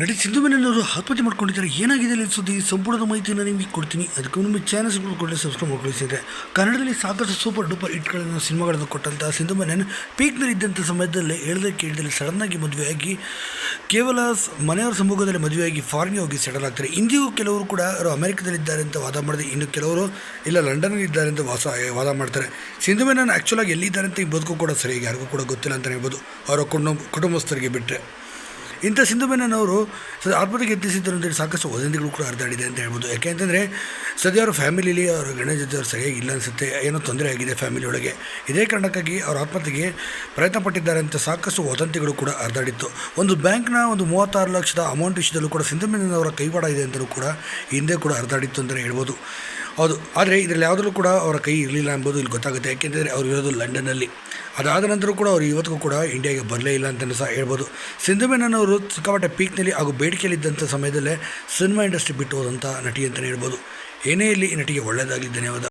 ನಟಿ ಸಿಂಧು ಮೆನನ್ನವರು ಆತ್ಮಹತ್ಯೆ ಮಾಡ್ಕೊಂಡಿದ್ದಾರೆ. ಏನಾಗಿದೆ ಇಲ್ಲಿ ಸುದ್ದಿ? ಸಂಪೂರ್ಣ ಮಾಹಿತಿಯನ್ನು ನಿಮಗೆ ಕೊಡ್ತೀನಿ. ಅದಕ್ಕೂ ನಿಮ್ಮ ಚಾನಲ್ಸ್ಗಳು ಕೊಡಲಿ ಸಬ್ಸ್ಕ್ರೈಬ್ ಮಾಡ್ಕೊಳ್ಳಿಸಿದ್ರೆ. ಕನ್ನಡದಲ್ಲಿ ಸಾಕಷ್ಟು ಸೂಪರ್ ಡೂಪರ್ ಹಿಟ್ಗಳನ್ನು ಸಿನಿಮಾಗಳನ್ನು ಕೊಟ್ಟಂಥ ಸಿಂಧು ಮೆನನ್ ಪೀಕ್ನಲ್ಲಿ ಇದ್ದಂಥ ಸಮಯದಲ್ಲೇ ಹೇಳ್ದೆ ಕೇಳಿದಲ್ಲಿ ಸಡನ್ನಾಗಿ ಮದುವೆಯಾಗಿ ಕೇವಲ ಮನೆಯವರ ಸಮೂಹದಲ್ಲಿ ಮದುವೆಯಾಗಿ ಫಾರಿನ್ಗೆ ಹೋಗಿ ಸೆಟಲ್ ಆಗ್ತಾರೆ. ಇಂದಿಗೂ ಕೆಲವರು ಕೂಡ ಅವರು ಅಮೆರಿಕದಲ್ಲಿದ್ದಾರೆ ಅಂತ ವಾದ ಮಾಡಿದೆ, ಇನ್ನು ಕೆಲವರು ಇಲ್ಲ, ಲಂಡನ್ನಲ್ಲಿ ಇದ್ದಾರೆ ಅಂತ ವಾಸ, ವಾದ ಮಾಡ್ತಾರೆ. ಸಿಂಧು ಮೆನನ್ ಆ್ಯಕ್ಚುಲಾಗಿ ಎಲ್ಲಿದ್ದಾರೆ ಅಂತ ಈ ಬದುಕು ಕೂಡ ಸರಿಯಾಗಿ ಯಾರಿಗೂ ಕೂಡ ಗೊತ್ತಿಲ್ಲ ಅಂತಲೇ ಹೇಳ್ಬೋದು. ಅವರ ಕುಟುಂಬ, ಕುಟುಂಬಸ್ಥರಿಗೆ ಬಿಟ್ಟರೆ ಇಂಥ ಸಿಂಧು ಮೆನನ್ನವರು ಸ ಆತ್ಮಹತ್ಯೆಗೆ ಯತ್ನಿಸಿದ್ದರು ಅಂತೇಳಿ ಸಾಕಷ್ಟು ವದಂತಿಗಳು ಕೂಡ ಹರಿದಾಡಿದೆ ಅಂತ ಹೇಳ್ಬೋದು. ಯಾಕೆ ಅಂತಂದರೆ ಸದ್ಯ ಅವರ ಫ್ಯಾಮಿಲಿಲಿ ಅವರ ಗಣೇಶ ಜೊತೆ ಅವ್ರು ಸರಿಯಾಗಿ ಇಲ್ಲ ಅನಿಸುತ್ತೆ, ಏನೋ ತೊಂದರೆ ಆಗಿದೆ ಫ್ಯಾಮಿಲಿ ಒಳಗೆ. ಇದೇ ಕಾರಣಕ್ಕಾಗಿ ಅವ್ರ ಆತ್ಮಹತ್ಯೆಗೆ ಪ್ರಯತ್ನ ಪಟ್ಟಿದ್ದಾರೆ ಅಂತ ಸಾಕಷ್ಟು ವದಂತಿಗಳು ಕೂಡ ಹರಿದಾಡಿತ್ತು. ಒಂದು ಬ್ಯಾಂಕ್ನ ಒಂದು ಮೂವತ್ತಾರು ಲಕ್ಷದ ಅಮೌಂಟ್ ವಿಷಯದಲ್ಲೂ ಕೂಡ ಸಿಂಧು ಮೆನನ್ನವರ ಕೈವಾಡ ಇದೆ ಅಂತಲೂ ಕೂಡ ಹಿಂದೆ ಕೂಡ ಹರಿದಾಡಿತ್ತು ಅಂತಲೇ ಹೇಳ್ಬೋದು. ಹೌದು ಆದರೆ ಇದರಲ್ಲಿ ಯಾವುದರಲ್ಲೂ ಕೂಡ ಅವರ ಕೈ ಇರಲಿಲ್ಲ ಎಂಬುದು ಇಲ್ಲಿ ಗೊತ್ತಾಗುತ್ತೆ. ಯಾಕೆಂದರೆ ಅವರು ಇರೋದು ಲಂಡನ್ನಲ್ಲಿ. ಅದಾದ ನಂತರ ಕೂಡ ಅವರು ಇವತ್ತಿಗೂ ಕೂಡ ಇಂಡಿಯಾಗೆ ಬರಲೇ ಇಲ್ಲ ಅಂತಲೂ ಸಹ ಹೇಳ್ಬೋದು. ಸಿಂಧು ಮೆನನ್ ಅವರು ಸಿಕ್ಕಾಪಟ್ಟೆ ಪೀಕ್ನಲ್ಲಿ ಹಾಗೂ ಬೇಡಿಕೆಯಲ್ಲಿದ್ದಂಥ ಸಮಯದಲ್ಲೇ ಸಿನಿಮಾ ಇಂಡಸ್ಟ್ರಿ ಬಿಟ್ಟು ಹೋದಂಥ ನಟಿ ಅಂತಲೇ ಹೇಳ್ಬೋದು. ಏನೇ ಇಲ್ಲಿ ನಟಿಗೆ ಒಳ್ಳೆಯದಾಗಲಿ, ಧನ್ಯವಾದ.